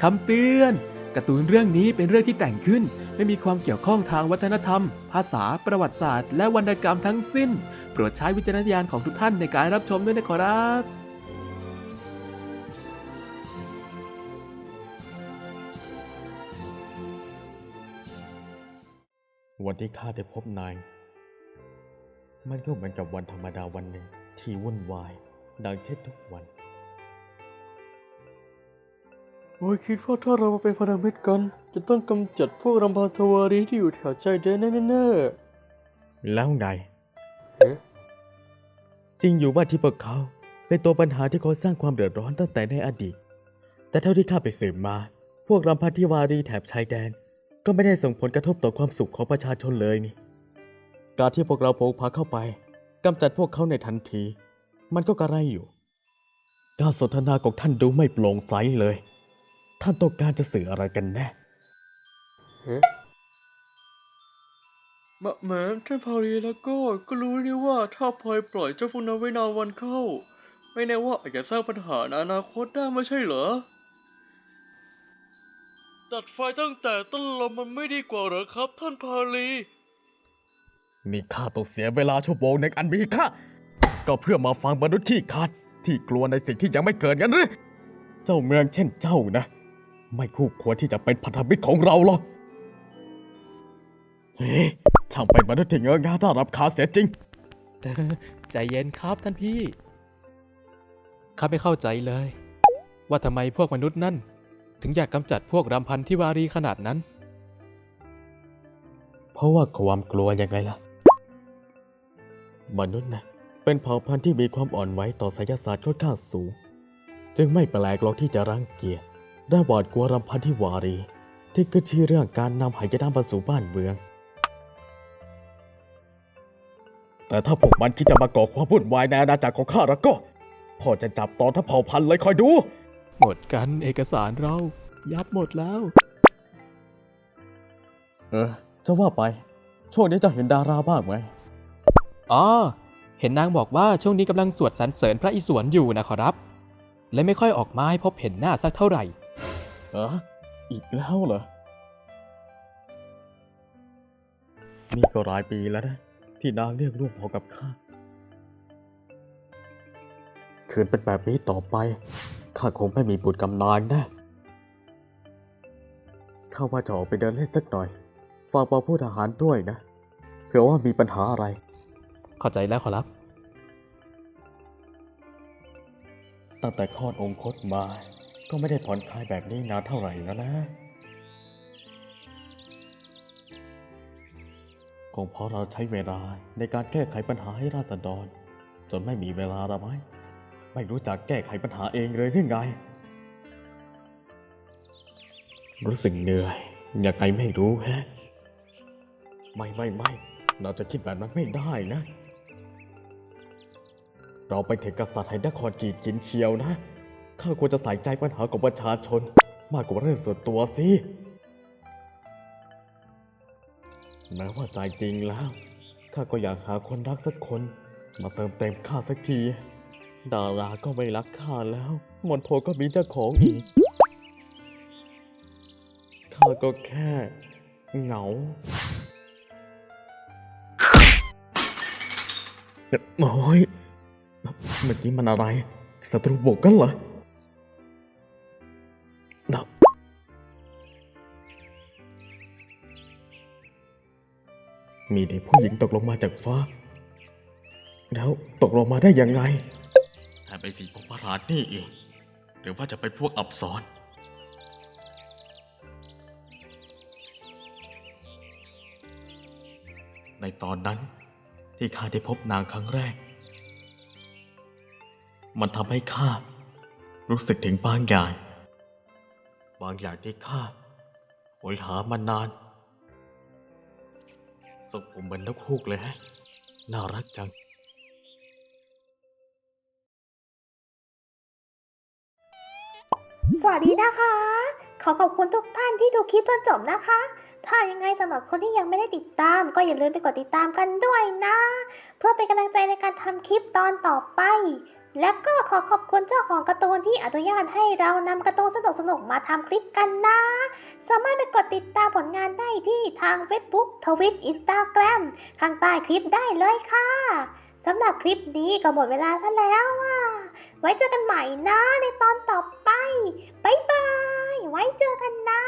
คำเตือนการ์ตูนเรื่องนี้เป็นเรื่องที่แต่งขึ้น ไม่มีความเกี่ยวข้องทางวัฒนธรรม ภาษา ประวัติศาสตร์ และวรรณกรรมทั้งสิ้น โปรดใช้วิจารณญาณของทุกท่านในการรับชมด้วยนะครับวันที่ข้าได้พบนาย มันก็เหมือนกับวันธรรมดาวันหนึ่งที่วุ่นวาย ดังเช่นทุกวัน โอ้ยคิดว่าถ้าเรามาเป็นพันธมิตรกัน จะต้องกำจัดพวกรำพาทวารีที่อยู่แถวชายแดนแน่แล้วไงๆเอ๊ะจริงอยู่ว่าที่พวกเขาเป็นตัวปัญหาที่คอยสร้างความเดือดร้อนตั้งแต่ในอดีต แต่เท่าที่ข้าไปสืบมา พวกรำพันธิวารีแถบชายแดน ก็ไม่ได้ส่งผลกระทบต่อความสุขของประชาชนเลยนี่ การที่พวกเราโผงพาเข้าไปกำจัดพวกเขาในทันที มันก็กระไรอยู่ การสนทนาของท่านดูไม่โปร่งใสเลย ท่านต้องการจะสื่ออะไรกันแน่เอ๊ะมะแหมท่านพารีแล้วก็ก็รู้นี่ว่าถ้าพลอยปล่อยเจ้าพวกนั้นไว้นานวันเข้า ไม่แน่ว่าอาจจะสร้างปัญหาในอนาคตได้ไม่ใช่เหรอ ตัดไฟตั้งแต่ต้นลมมันไม่ดีกว่าเหรอครับ ท่านพาลีนี่ข้าต้องเสียเวลาชั่วโมงในอันมีค่าก็เพื่อมาฟังมนุษย์ที่ขาดที่กลัวในสิ่งที่ยังไม่เกิดกันหรือ เจ้าเมืองเช่นเจ้านะ ไม่คู่ควรที่จะเป็นพันธมิตรของเราหรอกเฮ้ยช่างเป็นมนุษย์ที่เงอะงาน่ารับขาเสียจริง ใจเย็นครับท่านพี่ ข้าไม่เข้าใจเลย ว่าทำไมพวกมนุษย์นั่น ถึงอยากกำจัดพวกรำพันที่วารีขนาดนั้น เพราะว่าความกลัวยังไงล่ะ มนุษย์นะเป็นเผ่าพันธุ์ที่มีความอ่อนไหวต่อไสยศาสตร์ค่อนข้างสูง จึงไม่แปลกหรอกที่จะรังเกียจ และหวาดกลัวรำพันที่วารี ที่ขึ้นชื่อเรื่องการนำหายนะมาสู่บ้านเมือง แต่ถ้าพวกมันคิดจะมาก่อความวุ่นวายในอาณาจักรของข้าแล้วก็พ่อจะจับตอนทั้งเผ่าพันธุ์เลยคอยดู หมดกันเอกสารเรา ยับหมดแล้ว เออ จะว่าไป ช่วงนี้จะเห็นดาราบ้างไหมอ๋อ เห็นนางบอกว่าช่วงนี้กำลังสวดสรรเสริญพระอิศวรอยู่นะขอรับ และไม่ค่อยออกมาให้พบเห็นหน้าสักเท่าไหร่เอออีกแล้วเหรอ นี่ก็หลายปีแล้วนะ ที่นางเรียกร่วมพอกับข้าคืนเป็นแบบนี้ต่อไป ข้าคงไม่มีบุตรกำนานแนะข้าว่าจะออกไปเดินเล่นสักหน่อย ฝากบอกผู้ทหารด้วยนะ เผื่อว่ามีปัญหาอะไร เข้าใจแล้วขอรับ ตั้งแต่คลอดองคตมา ก็ไม่ได้ผ่อนคลายแบบนี้นานเท่าไหร่แล้วนะ คงเพราะเราใช้เวลาในการแก้ไขปัญหาให้ราษฎร จนไม่มีเวลาละไหมไม่รู้จักแก้ไขปัญหาเองเลยหรือไง รู้สึกเหนื่อยยังไงไม่รู้แฮะ ไม่ไม่ไม่เราจะคิดแบบนั้นไม่ได้นะ เราไปถึงกษัตริย์ให้นครกีดกินเชียวนะ ข้าควรจะใส่ใจปัญหาของประชาชน มากกว่าเรื่องส่วนตัวสิแม้ว่าใจจริงแล้วข้าก็อยากหาคนรักสักคน มาเติมเต็มข้าสักที ดาราก็ไม่รักข้าแล้ว มนโทก็มีเจ้าของอีกข้าก็แค่เหงาโอ้ยเมื่อกี้มันอะไรศัตรูบุกกันเหรอ มีเด็กผู้หญิงตกลงมาจากฟ้า แล้วตกลงมาได้อยังไงถ้าไปนสีของพระราชนี่เอง หรือว่าจะเป็นพวกอับสรในตอนนั้นที่ข้าได้พบนางครั้งแรก มันทำให้ข้ารู้สึกถึงบางอย่าง บางอย่างที่ข้าโหยหามานาน ทรงผมเหมือนนกฮูกเลยฮะ น่ารักจัง สวัสดีนะคะ ขอขอบคุณทุกท่านที่ดูคลิปจนจบนะคะ ถ้ายังไงสำหรับคนที่ยังไม่ได้ติดตาม ก็อย่าลืมไปกดติดตามกันด้วยนะ เพื่อเป็นกำลังใจในการทำคลิปตอนต่อไป แล้วก็ขอขอบคุณเจ้าของการ์ตูนที่อนุญาตให้เรานำการ์ตูนสนุกๆมาทำคลิปกันนะ สามารถไปกดติดตามผลงานได้ที่ทาง Facebook Twitter Instagram ข้างใต้คลิปได้เลยค่ะสำหรับคลิปนี้ก็หมดเวลาซะแล้วอะ ไว้เจอกันใหม่นะในตอนต่อไป บ๊ายบาย ไว้เจอกันนะ